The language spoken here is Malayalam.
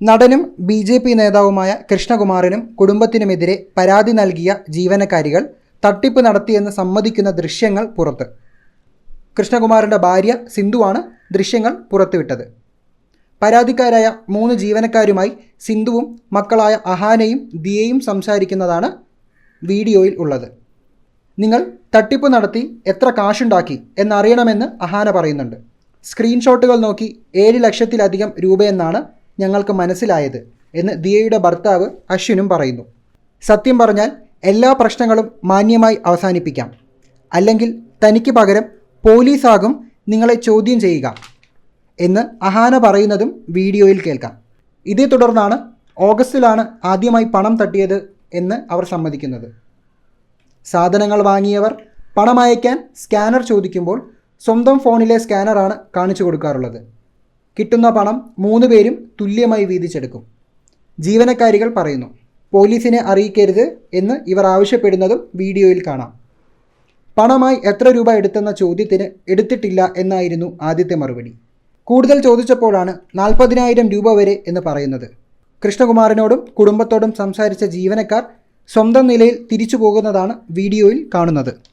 നടനും ബി ജെ പി നേതാവുമായ കൃഷ്ണകുമാറിനും കുടുംബത്തിനുമെതിരെ പരാതി നൽകിയ ജീവനക്കാരികൾ തട്ടിപ്പ് നടത്തിയെന്ന് സമ്മതിക്കുന്ന ദൃശ്യങ്ങൾ പുറത്ത്. കൃഷ്ണകുമാറിന്റെ ഭാര്യ സിന്ധുവാണ് ദൃശ്യങ്ങൾ പുറത്തുവിട്ടത്. പരാതിക്കാരായ മൂന്ന് ജീവനക്കാരുമായി സിന്ധുവും മക്കളായ അഹാനയും ദിയയും സംസാരിക്കുന്നതാണ് വീഡിയോയിൽ ഉള്ളത്. നിങ്ങൾ തട്ടിപ്പ് നടത്തി എത്ര കാശുണ്ടാക്കി എന്നറിയണമെന്ന് അഹാന പറയുന്നുണ്ട്. സ്ക്രീൻഷോട്ടുകൾ നോക്കി ഏഴ് ലക്ഷത്തിലധികം രൂപയെന്നാണ് ഞങ്ങൾക്ക് മനസ്സിലായത് എന്ന് ദിയയുടെ ഭർത്താവ് അശ്വിനും പറയുന്നു. സത്യം പറഞ്ഞാൽ എല്ലാ പ്രശ്നങ്ങളും മാന്യമായി അവസാനിപ്പിക്കാം. അല്ലെങ്കിൽ തനിക്ക് പകരം പോലീസാകും നിങ്ങളെ ചോദ്യം ചെയ്യുക എന്ന് അഹാന പറയുന്നതും വീഡിയോയിൽ കേൾക്കാം. ഇതേ തുടർന്നാണ് ഓഗസ്റ്റിലാണ് ആദ്യമായി പണം തട്ടിയത് എന്ന് അവർ സമ്മതിക്കുന്നത്. സാധനങ്ങൾ വാങ്ങിയവർ പണം അയക്കാൻ സ്കാനർ ചോദിക്കുമ്പോൾ സ്വന്തം ഫോണിലെ സ്കാനറാണ് കാണിച്ചു കൊടുക്കാറുള്ളത്. കിട്ടുന്ന പണം മൂന്ന് പേരും തുല്യമായി വീതിച്ചെടുക്കും. ജീവനക്കാരികൾ പറയുന്നു പോലീസിനെ അറിയിക്കരുത് എന്ന് ഇവർ ആവശ്യപ്പെടുന്നതും വീഡിയോയിൽ കാണാം. പണമായി എത്ര രൂപ എടുത്തെന്ന ചോദ്യത്തിന് എടുത്തിട്ടില്ല എന്നായിരുന്നു ആദ്യത്തെ മറുപടി. കൂടുതൽ ചോദിച്ചപ്പോഴാണ് നാൽപ്പതിനായിരം രൂപ വരെ എന്ന് പറയുന്നത്. കൃഷ്ണകുമാറിനോടും കുടുംബത്തോടും സംസാരിച്ച ജീവനക്കാർ സ്വന്തം നിലയിൽ തിരിച്ചു പോകുന്നതാണ് വീഡിയോയിൽ കാണുന്നത്.